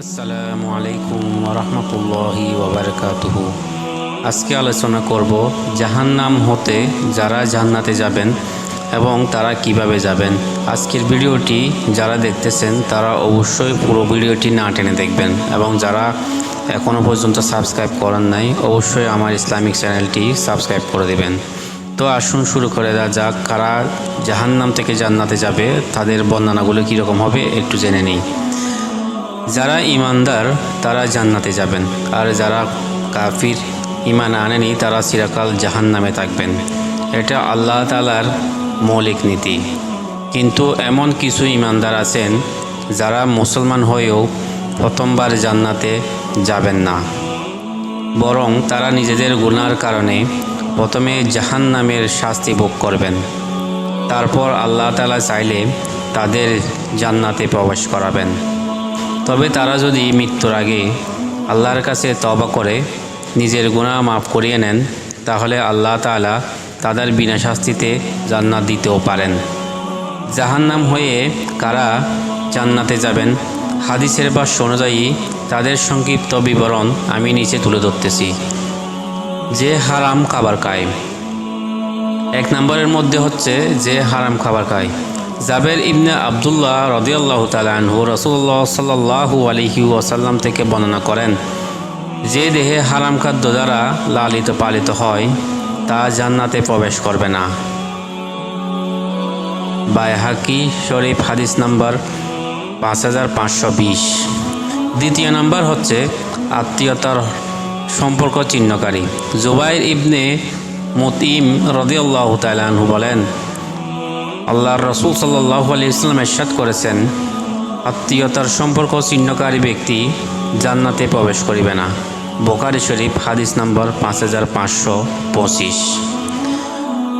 আসসালামু আলাইকুম রহমতুল্লাহি ওবরকাতুহ। আজকে আলোচনা করব জাহান্নাম হতে যারা জান্নাতে যাবেন এবং তারা কীভাবে যাবেন। আজকের ভিডিওটি যারা দেখতেছেন, তারা অবশ্যই পুরো ভিডিওটি না টেনে দেখবেন এবং যারা এখনও পর্যন্ত সাবস্ক্রাইব করেন নাই, অবশ্যই আমার ইসলামিক চ্যানেলটি সাবস্ক্রাইব করে দেবেন। তো আসুন শুরু করে দেওয়া যাক, কারা জাহান্নাম থেকে জান্নাতে যাবে, তাদের বর্ণনাগুলো কীরকম হবে একটু জেনে নিই। যারা ইমানদার তারা জান্নাতে যাবেন। আর যারা কাফির ইমান আনেনি, তারা চিরকাল জাহান নামে থাকবেন। এটা আল্লাহ তালার মৌলিক নীতি। কিন্তু এমন কিছু ইমানদার আছেন, যারা মুসলমান হয়েও প্রথমবার জান্নাতে যাবেন না। বরং তারা নিজেদের গুনার কারণে প্রথমে জাহান নামের শাস্তি ভোগ করবেন। তারপর আল্লাহ তালা চাইলে তাদের জান্নাতে প্রবেশ করাবেন। তবে তারা যদি মৃত্যুর আগে আল্লাহর কাছে তবা করে, নিজের গুণা মাফ করিয়ে নেন, তাহলে আল্লাহ তাআলা তাদের বিনা শাস্তিতে জান্নাত দিতেও পারেন। জাহান্নাম হয়ে কারা জান্নাতে যাবেন? হাদিসের ভাষ্য অনুযায়ী তাদের সংক্ষিপ্ত বিবরণ আমি নিচে তুলে ধরতেছি। যে হারাম খাবার খায়। এক নম্বরের মধ্যে হচ্ছে যে হারাম খাবার খায়। জাবের ইবনে আবদুল্লাহ রদিয়াল্লাহ তালাহু রসুল্লাহ সাল্লাহু আলহি ওয়াসাল্লাম থেকে বর্ণনা করেন, যে দেহে হারাম খাদ্য দ্বারা লালিত পালিত হয়, তা জান্নাতে প্রবেশ করবে না। বায়হাকি শরীফ হাদিস নাম্বার পাঁচ হাজার পাঁচশো বিশ। দ্বিতীয় নাম্বার হচ্ছে আত্মীয়তার সম্পর্ক চিহ্নকারী। জুবাইর ইবনে মতিম রদিয়াল্লাহ তালাহু বলেন আল্লাহর রসুল সাল্লাহ আলি ইসলাম এরশাদ করেছেন, আত্মীয়তার সম্পর্ক চিহ্নকারী ব্যক্তি জান্নাতে প্রবেশ করিবে না। বোকারি শরীফ, হাদিস নম্বর পাঁচ হাজার পাঁচশো পঁচিশ।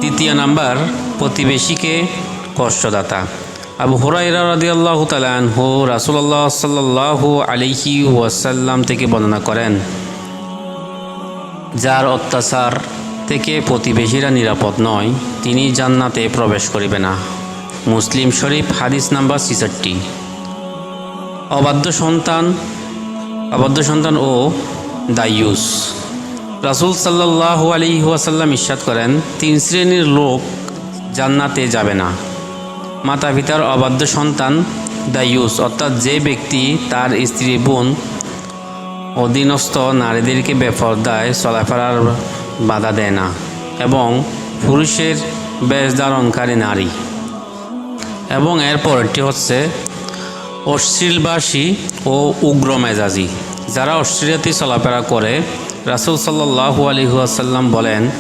তৃতীয় নাম্বার, প্রতিবেশীকে কষ্টদাতা আবু হুরাইরা রদিয়াল্লাহ তালাহু রাসুল্লাহ সাল্লাহু আলিহি ওয়াসাল্লাম থেকে বর্ণনা করেন, যার অত্যাচার থেকে প্রতিবেশীরা নিরাপদ নয়, তিনি জান্নাতে প্রবেশ করিবে না। মুসলিম শরীফ, হাদিস নাম্বার ছিষট্টি। অবাধ্য সন্তান অবাধ্য সন্তান ও দায়ুস। রাসুল সাল্লাহ আলী ওয়াসাল্লাম ইস্বাদ করেন, তিন শ্রেণির লোক জান্নাতে যাবে না। মাতা পিতার অবাধ্য সন্তান দায়ুস, অর্থাৎ যে ব্যক্তি তার স্ত্রী, বোন, অধীনস্থ নারীদেরকে বেপরদায় চলাফেরার বাধা দেয় না এবং পুরুষের বেশ ধারণকারী নারী। এবং এর পরেরটি হচ্ছে অশ্লীলবাসী ও উগ্র মেজাজি। যারা অশ্লীলতি চলাফেরা করে, রাসুল সাল্লাহু আলহিহাসাল্লাম বলেন,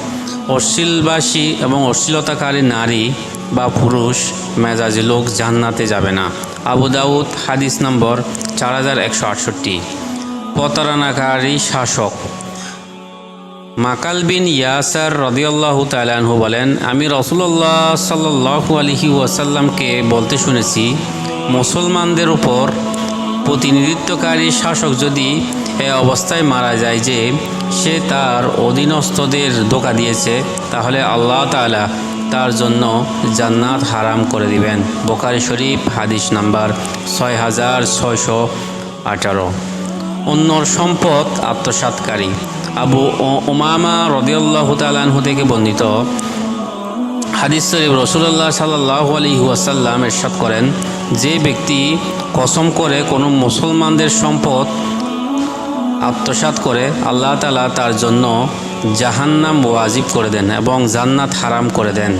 অশ্লীলবাসী এবং অশ্লীলতাকারী নারী বা পুরুষ, মেজাজি লোক জান্নাতে যাবে না। আবু দাউদ, হাদিস নম্বর চার হাজার একশো আটষট্টি। প্রতারণাকারী শাসক। মাকাল বিন ইয়াসার রদিয়াল্লাহ তালাহু বলেন, আমি রসুল্লাহ সাল্লাহু আলহি ওয়াসাল্লামকে বলতে শুনেছি, মুসলমানদের উপর প্রতিনিধিত্বকারী শাসক যদি এ অবস্থায় মারা যায় যে সে তার অধীনস্থদের ধোকা দিয়েছে, তাহলে আল্লাহ তালা তার জন্য জান্নাত হারাম করে দিবেন। বোকারি শরীফ, হাদিস নাম্বার ছয় হাজার ছয়শো আঠারো। অন্যর সম্পদ আত্মসাতকারী আবু ওমামা রদিউল্লাহ তালাহু থেকে বর্ণিত হাদিস শরীফ রসুল্লাহ সাল্লাহ আলী ওয়াসাল্লাম এরশাদ করেন, যে ব্যক্তি কসম করে কোনো মুসলমানদের সম্পদ আত্মসাত করে, আল্লাহ তালা তার জন্য জাহান্নাম ওয়াজিব করে দেন এবং জান্নাত হারাম করে দেন।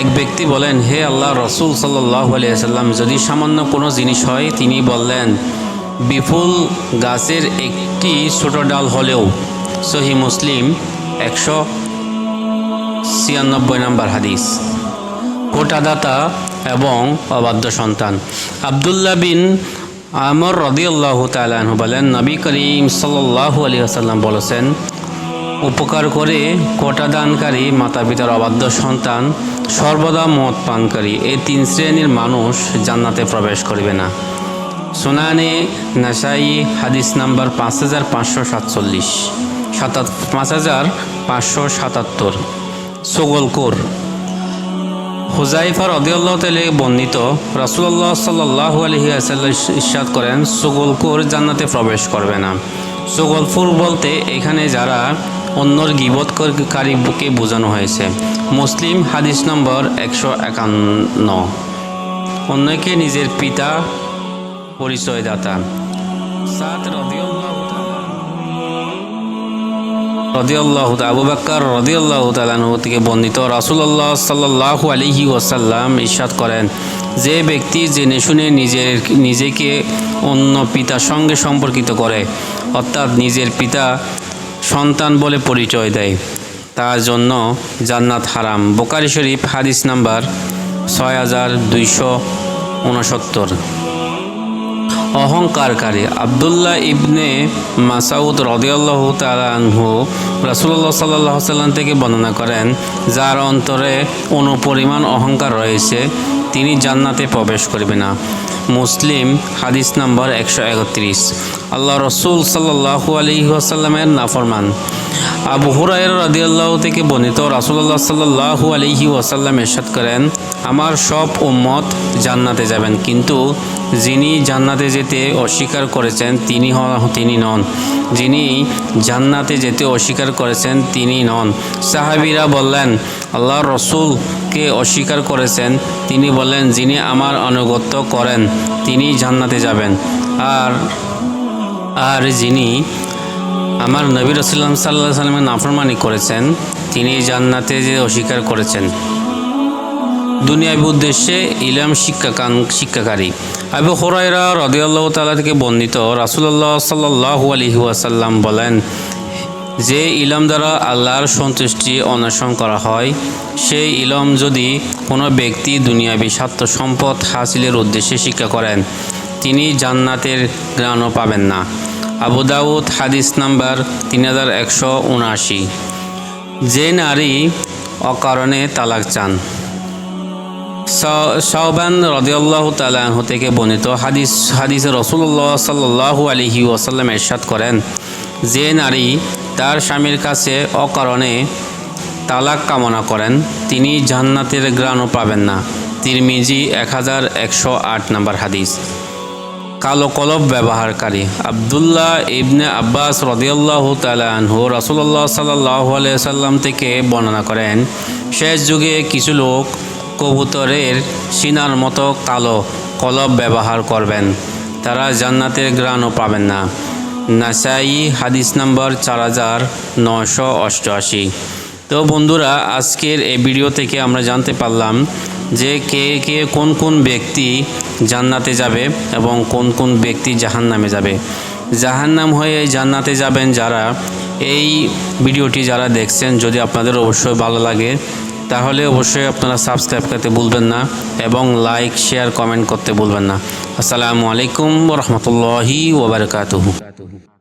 এক ব্যক্তি বলেন, হে আল্লাহ রসুল সাল্লাহ আলিয়া সাল্লাম যদি সামান্য কোনো জিনিস হয়, তিনি বললেন বিপুল গাছের একটি ছোট ডাল হলেও সহি মুসলিম একশো ছিয়ানব্বই নম্বর হাদিস। কোটাদাতা এবং অবাধ্য সন্তান। আবদুল্লাহ বিন আমর রদিউল্লাহ তালাহু বলেন, নবী করিম সাল্লাহ আলী আসাল্লাম বলেছেন, উপকার করে কোটাদানকারী মাতা পিতার অবাধ্য সন্তান সর্বদা মদ পানকারী। এই তিন শ্রেণির মানুষ জান্নাতে প্রবেশ করবে না। সোনানে নাসাই, হাদিস নাম্বার পাঁচ হাজার পাঁচশো সাতচল্লিশ, সাতাত, পাঁচ হাজার পাঁচশো সাতাত্তর, সোগলকোর। হুজাইফা রদিউল্লাহ তালে বর্ণিত রাসুল্লাহ সাল্লাহ আলহি ইস্বাদ করেন, সুগলকুর জান্নাতে প্রবেশ করবে না। সুগলপুর বলতে এখানে যারা অন্যর গিবতকারীকে বোঝানো হয়েছে। মুসলিম হাদিস নম্বর একশো একান্ন। অন্যকে নিজের পিতা পরিচয়দাতা। সাত রদিয়াল্লাহ আবু বাক্কার রদিয়াল্লাহ তালানহ থেকে বর্ণিত রাসুল্লাহ সাল্লাহ আলিহি ওয়াসাল্লাম ইরশাদ করেন, যে ব্যক্তি জেনে শুনে নিজের, নিজেকে অন্য পিতার সঙ্গে সম্পর্কিত করে, অর্থাৎ নিজের পিতা সন্তান বলে পরিচয় দেয়, তার জন্য জান্নাত হারাম। বোকারি শরীফ হাদিস নাম্বার ছয় হাজার দুইশো উনসত্তর। অহংকারকারী। আবদুল্লাহ ইবনে মাসাউদ রদিয়াল্লাহ তালাহু রাসুল্লাহ সাল্লাহ সাল্লাম থেকে বর্ণনা করেন, যার অন্তরে অনুপরিমাণ অহংকার রয়েছে। তিনি জান্নাতে প্রবেশ করবে না। মুসলিম হাদিস নম্বর একশো একত্রিশ। আল্লাহ রসুল সাল্লাহু আলী আসাল্লামের নাফরমান। আবু হুরাইর রাদিয়াল্লাহ থেকে বর্ণিত রাসুল্লাহ সাল্লাহু আলহি ওয়াসাল্লাম এরশাদ করেন, আমার সব উম্মত জান্নাতে যাবেন, কিন্তু যিনি জান্নাতে যেতে অস্বীকার করেছেন, তিনি তিনি নন। যিনি জান্নাতে যেতে অস্বীকার করেছেন, তিনি নন। সাহাবিরা বললেন আল্লাহ রসুলকে অস্বীকার করেছেন, তিনি বললেন, যিনি আমার অনুগত্য করেন, তিনি জান্নাতে যাবেন। আর আর যিনি আমার নবী রসুল্লাম সাল্লাহ সাল্লামের নাফরমানি করেছেন, তিনি জান্নাতে যে অস্বীকার করেছেন। দুনিয়াবি উদ্দেশ্যে ইলাম শিক্ষাকান শিক্ষাকারী। আবু হরাইরা রদিয়াল্লাহ তালা থেকে বর্ণিত রাসুল্লাহ সাল্লাহ আলহি ওয়াসাল্লাম বলেন যে ইলম দ্বারা আল্লাহর সন্তুষ্টি অন্বেষণ করা হয়, সেই ইলম যদি কোনো ব্যক্তি দুনিয়াবি স্বার্থ সম্পদ হাসিলের উদ্দেশ্যে শিক্ষা করেন, তিনি জান্নাতের জ্ঞানও পাবেন না। আবু দাউদ হাদিস নাম্বার তিন হাজার একশো উনআশি। যে নারী অকারণে তালাক চান। শাহবান রদিয়াল্লাহ তালাহ থেকে বর্ণিত হাদিস, হাদিসে রসুল্লাহ সাল্লাহু আলহি ওয়াসাল্লাম এরশাদ করেন, যে নারী তার স্বামীর কাছে অকারণে তালাক কামনা করেন। তিনি জান্নাতের গ্রাণও পাবেন না। তিরমিজি এক হাজার একশো আট নম্বর হাদিস। কালো কলব ব্যবহারকারী আবদুল্লাহ ইবনে আব্বাস রদিয়াল্লাহ তালাহু রসুল্লাহ সাল্লাহ সাল্লাম থেকে বর্ণনা করেন, শেষ যুগে কিছু লোক কবুতরের সিনার মতো কালো কলব ব্যবহার করবেন। তারা জান্নাতের গ্রাণও পাবেন না। নাসাই হাদিস নম্বর চার হাজার নশো অষ্টআশি। তো বন্ধুরা, আজকের এই ভিডিও থেকে আমরা জানতে পারলাম যে কে কে কোন কোন ব্যক্তি জান্নাতে যাবে এবং কোন কোন ব্যক্তি জাহান্নামে যাবে। জাহান্নাম হয়ে জান্নাতে যাবেন যারা, এই ভিডিওটি যারা দেখছেন, যদি আপনাদের অবশ্যই ভালো লাগে, তাহলে অবশ্যই আপনারা সাবস্ক্রাইব করতে ভুলবেন না এবং লাইক, শেয়ার, কমেন্ট করতে ভুলবেন না। আসসালামু আলাইকুম রহমতুল্লাহি ওবরকাতুহু barakatuh